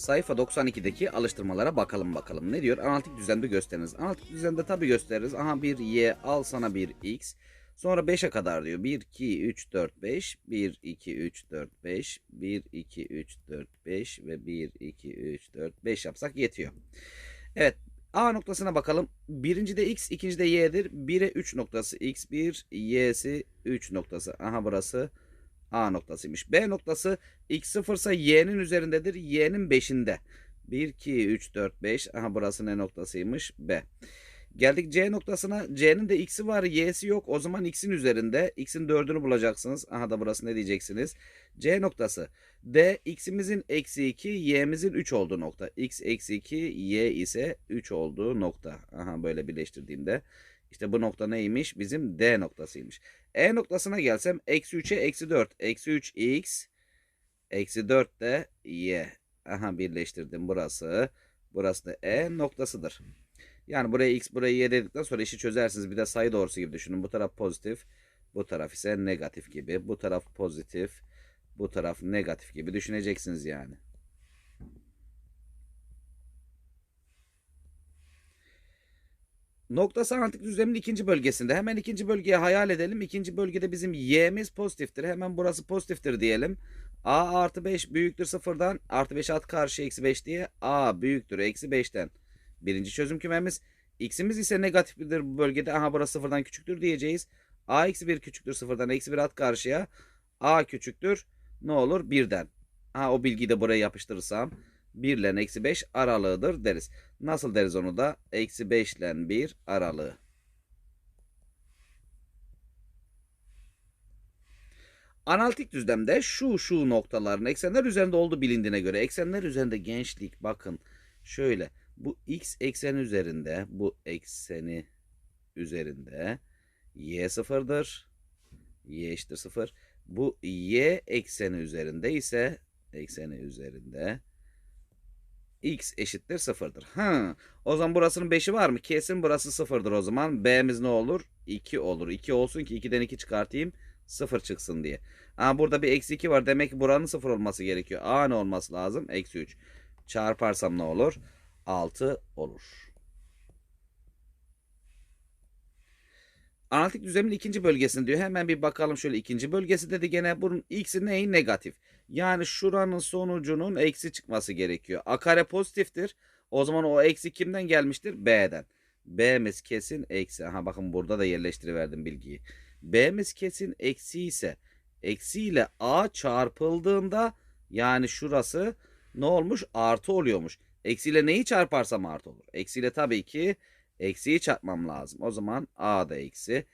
sayfa 92'deki alıştırmalara bakalım bakalım. Ne diyor? Analitik düzende gösteriniz. Analitik düzende tabi gösteririz. Aha bir y al sana bir x. Sonra 5'e kadar diyor. 1, 2, 3, 4, 5. 1, 2, 3, 4, 5. 1, 2, 3, 4, 5 ve 1, 2, 3, 4, 5 yapsak yetiyor. Evet. A noktasına bakalım. Birincide x, ikincide y'dir. 1'e 3 noktası x1, y'si 3 noktası. Aha burası A noktasıymış. B noktası x 0 ise y'nin üzerindedir. Y'nin 5'inde. 1, 2, 3, 4, 5. Aha burası ne noktasıymış? B. Geldik C noktasına. C'nin de x'i var, y'si yok. O zaman x'in üzerinde. x'in 4'ünü bulacaksınız. Aha da burası ne diyeceksiniz? C noktası. D x'imizin eksi 2, y'mizin 3 olduğu nokta. x eksi 2, y ise 3 olduğu nokta. Aha böyle birleştirdiğimde. İşte bu nokta neymiş? Bizim D noktasıymış. E noktasına gelsem eksi 3'e eksi 4. Eksi 3 x eksi 4 de y. Aha birleştirdim burası. Burası da E noktasıdır. Yani buraya x buraya y dedikten sonra işi çözersiniz. Bir de sayı doğrusu gibi düşünün. Bu taraf pozitif. Bu taraf ise negatif gibi. Bu taraf pozitif. Bu taraf negatif gibi düşüneceksiniz yani. Noktası analitik düzlemin ikinci bölgesinde. Hemen ikinci bölgeye hayal edelim. İkinci bölgede bizim y'miz pozitiftir. Hemen burası pozitiftir diyelim. a artı 5 büyüktür sıfırdan. Artı 5 at karşı eksi 5 diye. a büyüktür eksi 5'ten. Birinci çözüm kümemiz. x'imiz ise negatiftir bu bölgede. Aha burası sıfırdan küçüktür diyeceğiz. a eksi 1 küçüktür sıfırdan. Eksi 1 at karşıya. a küçüktür. Ne olur? Birden. Ha o bilgiyi de buraya yapıştırırsam. 1 ile eksi 5 aralığıdır deriz. Nasıl deriz onu da? Eksi 5 ile 1 aralığı. Analitik düzlemde şu şu noktaların eksenler üzerinde olduğu bilindiğine göre eksenler üzerinde gençlik bakın şöyle bu x ekseni üzerinde bu ekseni üzerinde y sıfırdır y eşittir sıfır bu y ekseni üzerinde ise ekseni üzerinde x eşittir sıfırdır. Ha, o zaman burasının 5'i var mı? Kesin burası sıfırdır o zaman. B'miz ne olur? 2 olur. 2 olsun ki 2'den 2 çıkartayım. 0 çıksın diye. Ha, burada bir eksi 2 var. Demek ki buranın 0 olması gerekiyor. A ne olması lazım? Eksi 3. Çarparsam ne olur? 6 olur. Analitik düzlemin ikinci bölgesini diyor. Hemen bir bakalım şöyle ikinci bölgesi dedi gene bunun x'i neyi negatif. Yani şuranın sonucunun eksi çıkması gerekiyor. A kare pozitiftir. O zaman o eksi kimden gelmiştir? B'den. B'miz kesin eksi. Aha bakın burada da yerleştiriverdim bilgiyi. B'miz kesin eksi ise eksi ile A çarpıldığında yani şurası ne olmuş? Artı oluyormuş. Eksiyle neyi çarparsam artı olur. Eksiyle tabii ki eksiyi çarpmam lazım. O zaman A da eksi.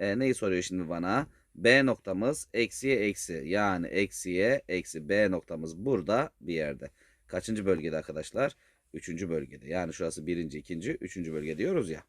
E, neyi soruyor şimdi bana? B noktamız eksiye eksi. Yani eksiye eksi B noktamız burada bir yerde. Kaçıncı bölgede arkadaşlar? Üçüncü bölgede. Yani şurası birinci, ikinci, üçüncü bölge diyoruz ya.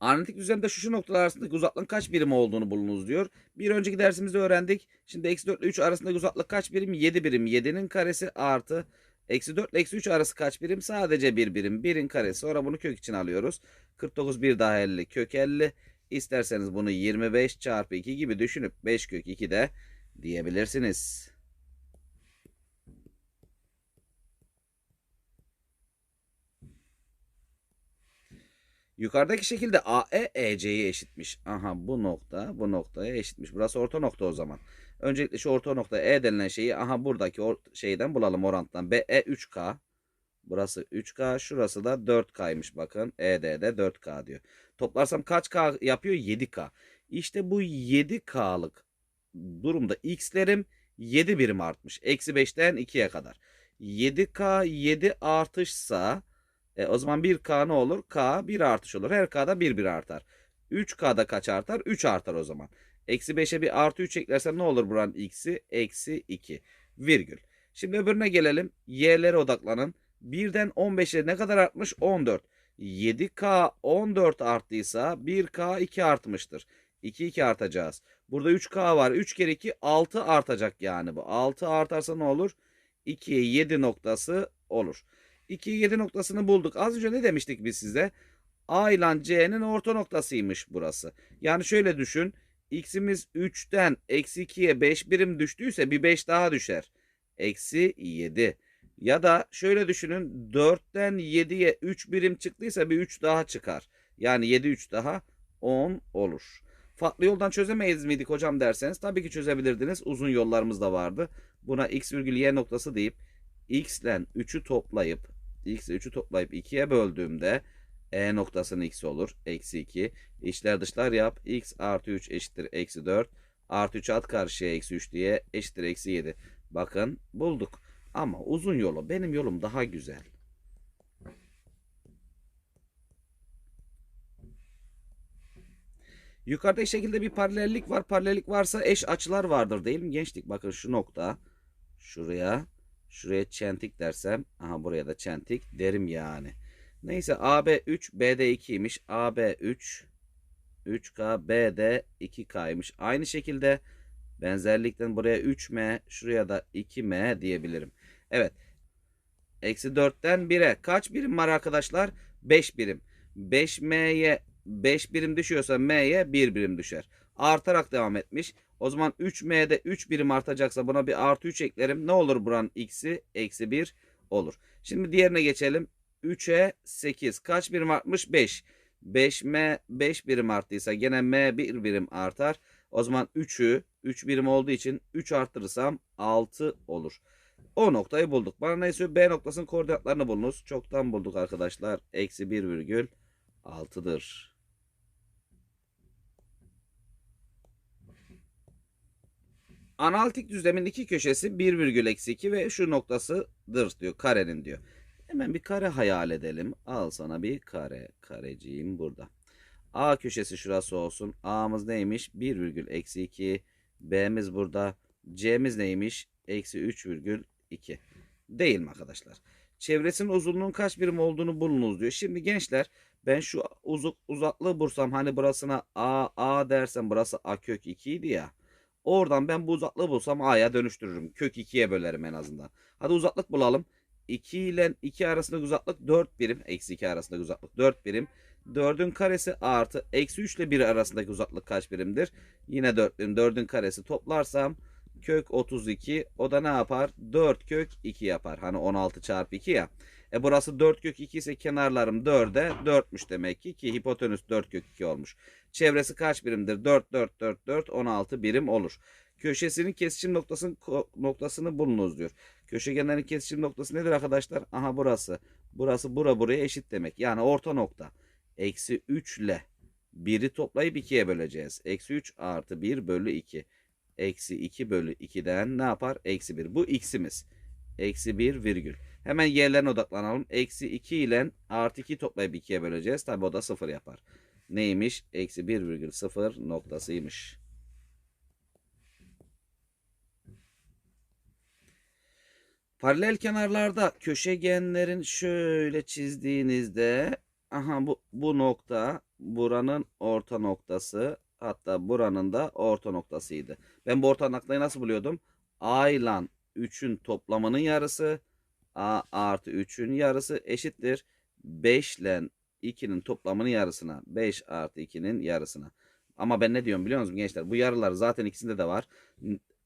Analitik düzlemde şu şu noktalar arasındaki uzaklığın kaç birim olduğunu bulunuz diyor. Bir önceki dersimizde öğrendik. Şimdi eksi 4 ile 3 arasındaki uzaklık kaç birim? 7 birim. 7'nin karesi artı Eksi 4 ile eksi 3 arası kaç birim? Sadece bir birim. Birin karesi. Sonra bunu kök için alıyoruz. 49 bir daha 50 kök 50. İsterseniz bunu 25 çarpı 2 gibi düşünüp 5 kök 2 de diyebilirsiniz. Yukarıdaki şekilde AE EC'ye eşitmiş. Aha bu nokta bu noktaya eşitmiş. Burası orta nokta o zaman. Öncelikle şu orta nokta E denilen şeyi aha buradaki or şeyden bulalım orantıdan. BE 3K. Burası 3K. Şurası da 4K'ymış bakın. ED'de 4K diyor. Toplarsam kaç K yapıyor? 7K. İşte bu 7K'lık durumda X'lerim 7 birim artmış. Eksi 5'ten 2'ye kadar. 7K 7 artışsa e, o zaman 1K ne olur? K 1 artış olur. Her K'da 1 1 artar. 3K'da kaç artar? 3 artar o zaman. Eksi 5'e bir artı 3 eklersem ne olur buranın x'i? Eksi 2 virgül. Şimdi öbürüne gelelim. Y'lere odaklanın. 1'den 15'e ne kadar artmış? 14. 7K 14 arttıysa 1K 2 artmıştır. 2 2 artacağız. Burada 3K var. 3 kere 2 6 artacak yani bu. 6 artarsa ne olur? 2'ye 7 noktası olur. 2'ye 7 noktasını bulduk. Az önce ne demiştik biz size? A ile C'nin orta noktasıymış burası. Yani şöyle düşün. X'imiz 3'ten eksi 2'ye 5 birim düştüyse bir 5 daha düşer. Eksi 7. Ya da şöyle düşünün 4'ten 7'ye 3 birim çıktıysa bir 3 daha çıkar. Yani 7 3 daha 10 olur. Farklı yoldan çözemeyiz miydik hocam derseniz tabii ki çözebilirdiniz. Uzun yollarımız da vardı. Buna x virgül y noktası deyip x ile 3'ü toplayıp x ile 3'ü toplayıp 2'ye böldüğümde e noktasının x olur. Eksi 2. İçler dışlar yap. x artı 3 eşittir eksi 4. Artı 3 at karşıya eksi 3 diye eşittir eksi 7. Bakın bulduk. Ama uzun yolu benim yolum daha güzel. Yukarıda şekilde bir paralellik var. Paralellik varsa eş açılar vardır değil mi gençlik? Bakın şu nokta. Şuraya. Şuraya çentik dersem. Aha buraya da çentik derim yani. Neyse AB 3 BD 2'ymiş. AB 3 3K BD 2K'ymış. Aynı şekilde benzerlikten buraya 3M şuraya da 2M diyebilirim. Evet. Eksi 4'ten 1'e kaç birim var arkadaşlar? 5 birim. 5M'ye 5 birim düşüyorsa M'ye 1 birim düşer. Artarak devam etmiş. O zaman 3M'de 3 birim artacaksa buna bir artı 3 eklerim. Ne olur buranın x'i? Eksi 1 olur. Şimdi diğerine geçelim. 3'e 8. Kaç birim artmış? 5. 5M 5 birim arttıysa gene M 1 birim artar. O zaman 3'ü 3 birim olduğu için 3 arttırırsam 6 olur. O noktayı bulduk. Bana ne istiyor? B noktasının koordinatlarını bulunuz. Çoktan bulduk arkadaşlar. Eksi 1 virgül 6'dır. Analitik düzlemin iki köşesi 1 virgül eksi 2 ve şu noktasıdır diyor. Karenin diyor. Hemen bir kare hayal edelim. Al sana bir kare. Kareciğim burada. A köşesi şurası olsun. A'mız neymiş? 1 virgül eksi 2. B'miz burada. C'miz neymiş? Eksi 3 virgül 2. Değil mi arkadaşlar? Çevresinin uzunluğun kaç birim olduğunu bulunuz diyor. Şimdi gençler ben şu uzak, uzaklığı bursam hani burasına A, A dersem burası A kök 2 idi ya. Oradan ben bu uzaklığı bulsam A'ya dönüştürürüm. Kök 2'ye bölerim en azından. Hadi uzaklık bulalım. 2 ile 2 arasındaki uzaklık 4 birim. Eksi 2 arasındaki uzaklık 4 birim. 4'ün karesi artı eksi 3 ile 1 arasındaki uzaklık kaç birimdir? Yine 4 birim. 4'ün karesi toplarsam kök 32 o da ne yapar? 4 kök 2 yapar. Hani 16 çarpı 2 ya. E burası 4 kök 2 ise kenarlarım 4'e 4'müş demek ki ki hipotenüs 4 kök 2 olmuş. Çevresi kaç birimdir? 4 4 4 4 16 birim olur. Köşesinin kesişim noktasının noktasını bulunuz diyor. Köşegenlerin kesişim noktası nedir arkadaşlar? Aha burası. Burası bura buraya eşit demek. Yani orta nokta. Eksi 3 ile 1'i toplayıp 2'ye böleceğiz. Eksi 3 artı 1 bölü 2. Eksi 2 bölü 2'den ne yapar? Eksi 1. Bu x'imiz. Eksi 1 virgül. Hemen y'lerine odaklanalım. Eksi 2 ile artı 2 toplayıp 2'ye böleceğiz. Tabi o da 0 yapar. Neymiş? Eksi 1 virgül 0 noktasıymış. Paralel kenarlarda köşegenlerin şöyle çizdiğinizde aha bu, bu nokta buranın orta noktası hatta buranın da orta noktasıydı. Ben bu orta noktayı nasıl buluyordum? A ile 3'ün toplamının yarısı A artı 3'ün yarısı eşittir. 5 ile 2'nin toplamının yarısına. 5 artı 2'nin yarısına. Ama ben ne diyorum biliyor musunuz gençler? Bu yarılar zaten ikisinde de var.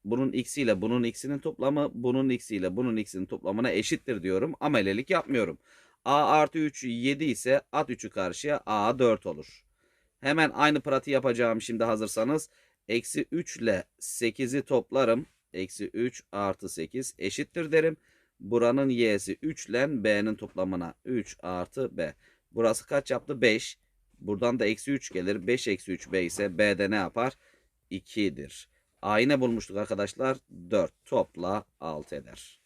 Bunun x'i ile bunun x'inin toplamı bunun x'i ile bunun x'inin toplamına eşittir diyorum. Amelelik yapmıyorum. A artı 3 7 ise at 3'ü karşıya A 4 olur. Hemen aynı pratiği yapacağım şimdi hazırsanız. Eksi 3 ile 8'i toplarım. Eksi 3 artı 8 eşittir derim. Buranın y'si 3 ile b'nin toplamına 3 artı b. Burası kaç yaptı? 5. Buradan da eksi 3 gelir. 5 eksi 3 b ise b'de ne yapar? 2'dir. A'yı ne bulmuştuk arkadaşlar? 4 topla 6 eder.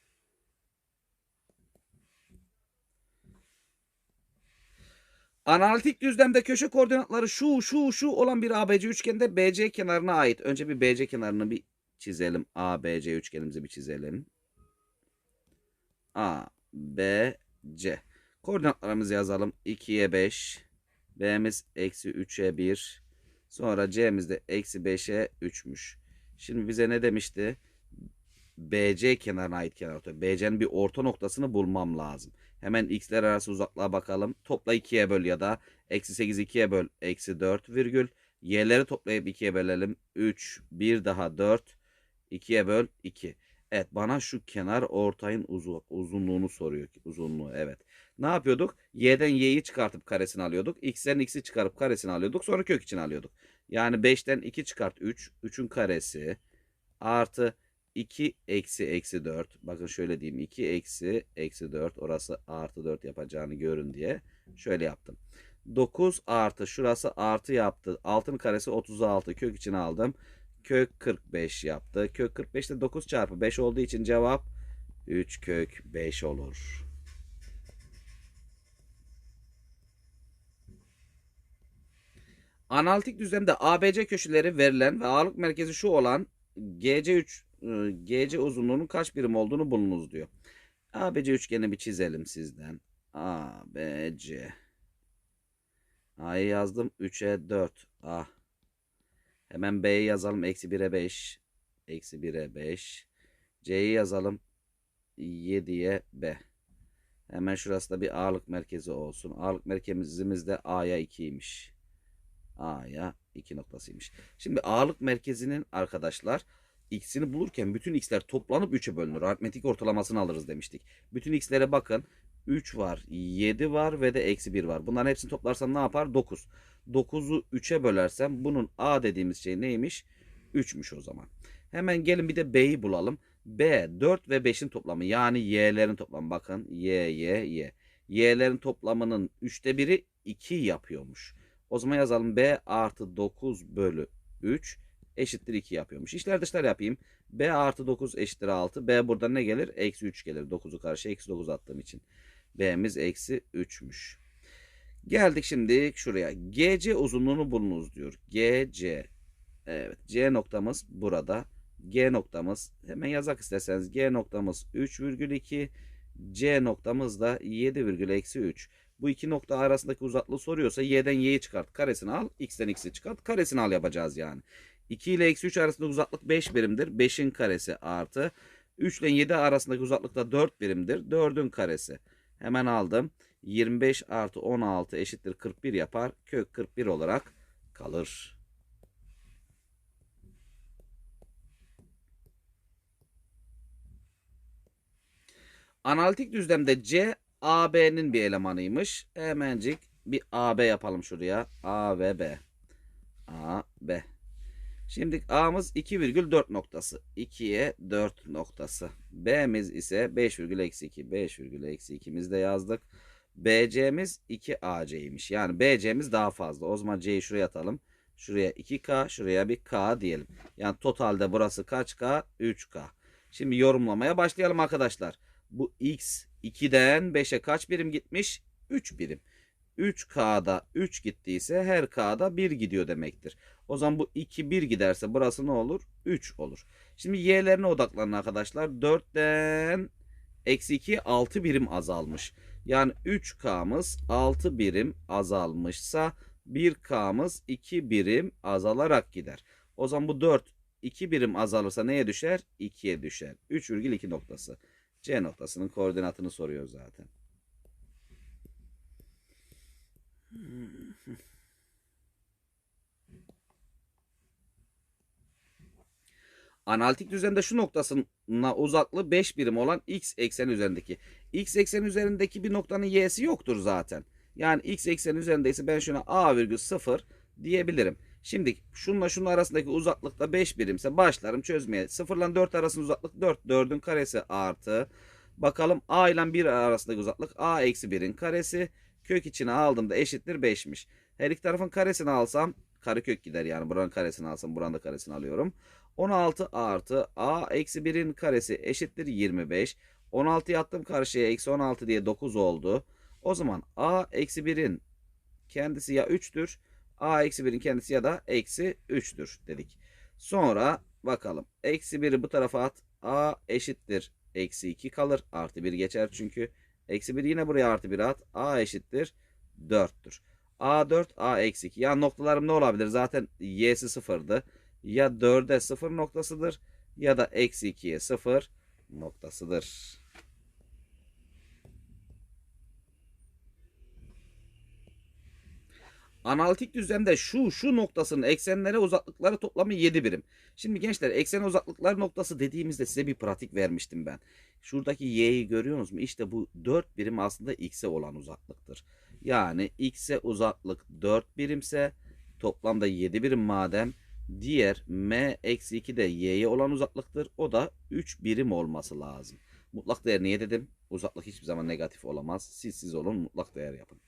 Analitik düzlemde köşe koordinatları şu şu şu olan bir ABC üçgende BC kenarına ait. Önce bir BC kenarını bir çizelim. ABC üçgenimizi bir çizelim. A, B, C. Koordinatlarımızı yazalım. 2'ye 5. B'miz eksi 3'e 1. Sonra C'miz de eksi 5'e 3'müş. Şimdi bize ne demişti? BC kenarına ait kenar orta. BC'nin bir orta noktasını bulmam lazım. Hemen x'ler arası uzaklığa bakalım. Topla 2'ye böl ya da eksi 8 2'ye böl eksi 4 virgül. Y'leri toplayıp 2'ye bölelim. 3, 1 daha 4. 2'ye böl 2. Evet bana şu kenar ortayın uzu, uzunluğunu soruyor. Uzunluğu evet. Ne yapıyorduk? Y'den Y'yi çıkartıp karesini alıyorduk. X'den X'i çıkarıp karesini alıyorduk. Sonra kök için alıyorduk. Yani 5'ten 2 çıkart 3. 3'ün karesi artı 2 eksi eksi 4. Bakın şöyle diyeyim. 2 eksi eksi 4. Orası artı 4 yapacağını görün diye. Şöyle yaptım. 9 artı şurası artı yaptı. 6'nın karesi 36. Kök için aldım. Kök 45 yaptı. Kök 45 de 9 çarpı 5 olduğu için cevap 3 kök 5 olur. Analitik düzlemde ABC köşeleri verilen ve ağırlık merkezi şu olan GC3 e, GC uzunluğunun kaç birim olduğunu bulunuz diyor. ABC üçgeni bir çizelim sizden. ABC. A'yı yazdım. 3'e 4. A. Hemen B'yi yazalım. Eksi 1'e 5. Eksi 1'e 5. C'yi yazalım. 7'ye B. Hemen şurası da bir ağırlık merkezi olsun. Ağırlık merkezimiz de A'ya 2'ymiş. A'ya 2 noktasıymış. Şimdi ağırlık merkezinin arkadaşlar x'ini bulurken bütün x'ler toplanıp 3'e bölünür. Aritmetik ortalamasını alırız demiştik. Bütün x'lere bakın. 3 var, 7 var ve de eksi 1 var. Bunların hepsini toplarsam ne yapar? 9. 9'u 3'e bölersem bunun a dediğimiz şey neymiş? 3'müş o zaman. Hemen gelin bir de b'yi bulalım. b 4 ve 5'in toplamı yani y'lerin toplamı. Bakın y, y, y. y'lerin toplamının 3'te 1'i 2 yapıyormuş. O zaman yazalım b artı 9 bölü 3 eşittir 2 yapıyormuş. İşler dışlar yapayım. b artı 9 eşittir 6. b burada ne gelir? Eksi 3 gelir. 9'u karşı eksi 9 attığım için. b'miz eksi 3'müş. Geldik şimdi şuraya. GC uzunluğunu bulunuz diyor. GC. Evet. C noktamız burada. G noktamız hemen yazak isterseniz G noktamız 3,2 C noktamız da 7,3. Bu iki nokta arasındaki uzaklığı soruyorsa y'den y'yi çıkart. Karesini al. X'ten x'i çıkart. Karesini al yapacağız yani. 2 ile eksi 3 arasındaki uzaklık 5 birimdir. 5'in karesi artı. 3 ile 7 arasındaki uzaklık da 4 birimdir. 4'ün karesi. Hemen aldım. 25 artı 16 eşittir 41 yapar. Kök 41 olarak kalır. Analitik düzlemde C AB'nin bir elemanıymış. Hemencik bir AB yapalım şuraya. A ve B. A, B. Şimdi A'mız 2,4 noktası. 2'ye 4 noktası. B'miz ise 5,2. 5,2'mizi de yazdık. BC'miz 2AC'ymiş. Yani BC'miz daha fazla. O zaman C'yi şuraya atalım. Şuraya 2K, şuraya bir K diyelim. Yani totalde burası kaç K? 3K. Şimdi yorumlamaya başlayalım arkadaşlar. Bu X 2'den 5'e kaç birim gitmiş? 3 birim. 3K'da 3 gittiyse her K'da 1 gidiyor demektir. O zaman bu 2 1 giderse burası ne olur? 3 olur. Şimdi y'lerine odaklanın arkadaşlar. 4'ten eksi 2 6 birim azalmış. Yani 3K'mız 6 birim azalmışsa 1K'mız 2 birim azalarak gider. O zaman bu 4 2 birim azalırsa neye düşer? 2'ye düşer. 3,2 noktası. C noktasının koordinatını soruyor zaten. Analitik düzende şu noktasına uzaklığı 5 birim olan x eksen üzerindeki. x eksen üzerindeki bir noktanın y'si yoktur zaten. Yani x eksen üzerindeyse ben şuna a virgül 0 diyebilirim. Şimdi şunla şunun arasındaki uzaklıkta 5 birimse başlarım çözmeye. 0 ile 4 arasında uzaklık 4. 4'ün karesi artı. Bakalım a ile 1 arasındaki uzaklık a eksi 1'in karesi. Kök içine aldığımda eşittir 5'miş. Her iki tarafın karesini alsam karekök gider yani. Buranın karesini alsam buranın da karesini alıyorum. 16 artı a eksi 1'in karesi eşittir 25. 16'yı attım karşıya eksi 16 diye 9 oldu. O zaman a eksi 1'in kendisi ya 3'tür. a eksi 1'in kendisi ya da eksi 3'tür dedik. Sonra bakalım. Eksi 1'i bu tarafa at. a eşittir. Eksi 2 kalır. Artı 1 geçer çünkü. Eksi 1 yine buraya artı 1 at. a eşittir 4'tür. a 4 a eksi 2. Ya noktalarım ne olabilir? Zaten y'si sıfırdı ya 4'e 0 noktasıdır ya da eksi 2'ye 0 noktasıdır. Analitik düzlemde şu şu noktasının eksenlere uzaklıkları toplamı 7 birim. Şimdi gençler eksen uzaklıklar noktası dediğimizde size bir pratik vermiştim ben. Şuradaki y'yi görüyorsunuz mu? İşte bu 4 birim aslında x'e olan uzaklıktır. Yani x'e uzaklık 4 birimse toplamda 7 birim madem diğer m eksi 2 de y'ye olan uzaklıktır. O da 3 birim olması lazım. Mutlak değer niye dedim? Uzaklık hiçbir zaman negatif olamaz. Siz siz olun mutlak değer yapın.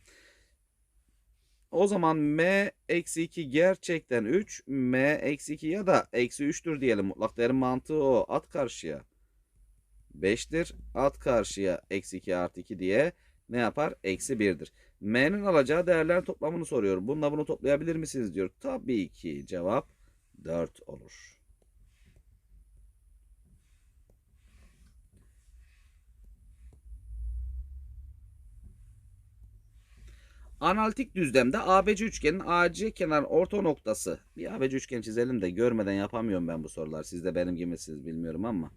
O zaman m eksi 2 gerçekten 3. m eksi 2 ya da eksi 3'tür diyelim. Mutlak değerin mantığı o. At karşıya. 5'tir. At karşıya eksi 2 artı 2 diye ne yapar? Eksi 1'dir. M'nin alacağı değerlerin toplamını soruyor. Bununla bunu toplayabilir misiniz diyor. Tabii ki cevap 4 olur. Analitik düzlemde ABC üçgenin AC kenar orta noktası. Bir ABC üçgen çizelim de görmeden yapamıyorum ben bu sorular. Siz de benim gibi misiniz bilmiyorum ama.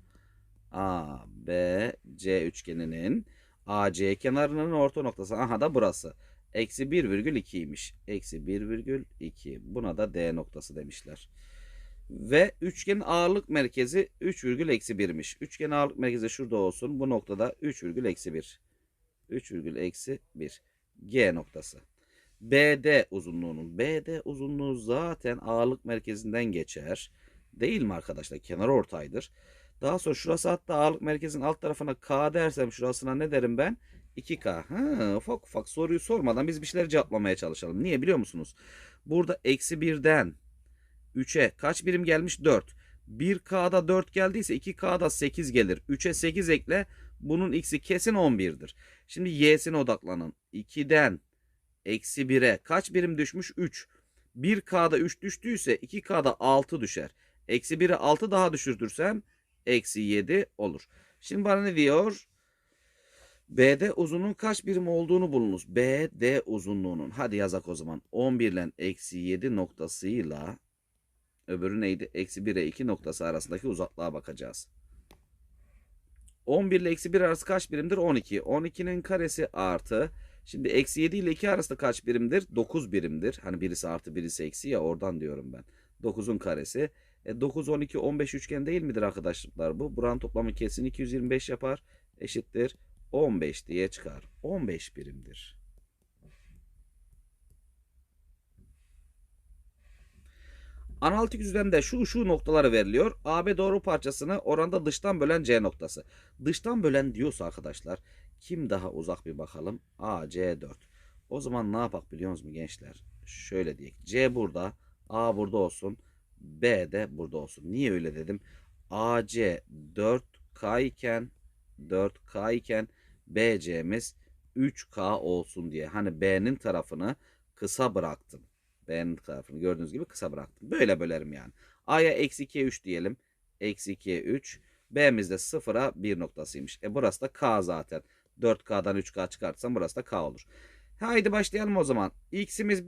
ABC üçgeninin AC kenarının orta noktası. Aha da burası. Eksi 1,2'ymiş. Eksi 1,2. Buna da D noktası demişler. Ve üçgenin ağırlık merkezi 3,1'miş. Üçgenin ağırlık merkezi şurada olsun. Bu noktada 3,1. 3,1. G noktası. BD uzunluğunun. BD uzunluğu zaten ağırlık merkezinden geçer. Değil mi arkadaşlar? Kenar ortaydır. Daha sonra şurası hatta ağırlık merkezinin alt tarafına K dersem şurasına ne derim ben? 2K. Ha, ufak ufak soruyu sormadan biz bir şeyler cevaplamaya çalışalım. Niye biliyor musunuz? Burada eksi 1'den 3'e kaç birim gelmiş? 4. 1K'da 4 geldiyse 2K'da 8 gelir. 3'e 8 ekle. Bunun x'i kesin 11'dir. Şimdi y'sine odaklanın. 2'den eksi 1'e kaç birim düşmüş? 3. 1K'da 3 düştüyse 2K'da 6 düşer. Eksi 1'e 6 daha düşürtürsem eksi 7 olur. Şimdi bana ne diyor? BD uzunluğun kaç birim olduğunu bulunuz. BD uzunluğunun. Hadi yazak o zaman. 11 ile eksi 7 noktasıyla öbürü neydi? Eksi 1'e 2 noktası arasındaki uzaklığa bakacağız. 11 ile eksi 1 arası kaç birimdir? 12. 12'nin karesi artı. Şimdi eksi 7 ile 2 arasında kaç birimdir? 9 birimdir. Hani birisi artı birisi eksi ya oradan diyorum ben. 9'un karesi. E 9, 12, 15 üçgen değil midir arkadaşlar bu? Buranın toplamı kesin 225 yapar. Eşittir 15 diye çıkar. 15 birimdir. Analitik düzlemde şu şu noktaları veriliyor. AB doğru parçasını oranda dıştan bölen C noktası. Dıştan bölen diyorsa arkadaşlar kim daha uzak bir bakalım. AC4. O zaman ne yapak biliyor musunuz gençler? Şöyle diyek. C burada. A burada olsun. B de burada olsun. Niye öyle dedim? AC 4K iken 4K iken BC'miz 3K olsun diye. Hani B'nin tarafını kısa bıraktım. B'nin tarafını gördüğünüz gibi kısa bıraktım. Böyle bölerim yani. A'ya eksi 2'ye 3 diyelim. Eksi 2'ye 3. B'miz de 0'a 1 noktasıymış. E burası da K zaten. 4K'dan 3K çıkartsam burası da K olur. Haydi başlayalım o zaman. X'imiz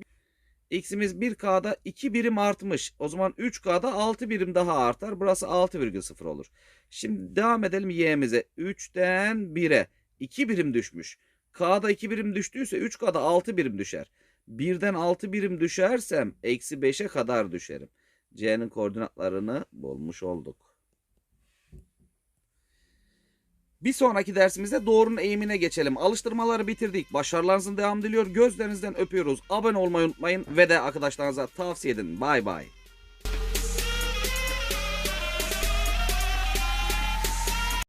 X'imiz 1K'da 2 birim artmış. O zaman 3K'da 6 birim daha artar. Burası 6,0 olur. Şimdi devam edelim Y'mize. 3'ten 1'e 2 birim düşmüş. K'da 2 birim düştüyse 3K'da 6 birim düşer. 1'den 6 birim düşersem eksi 5'e kadar düşerim. C'nin koordinatlarını bulmuş olduk. Bir sonraki dersimizde doğrunun eğimine geçelim. Alıştırmaları bitirdik. Başarılarınızın devam diliyor. Gözlerinizden öpüyoruz. Abone olmayı unutmayın ve de arkadaşlarınıza tavsiye edin. Bay bay.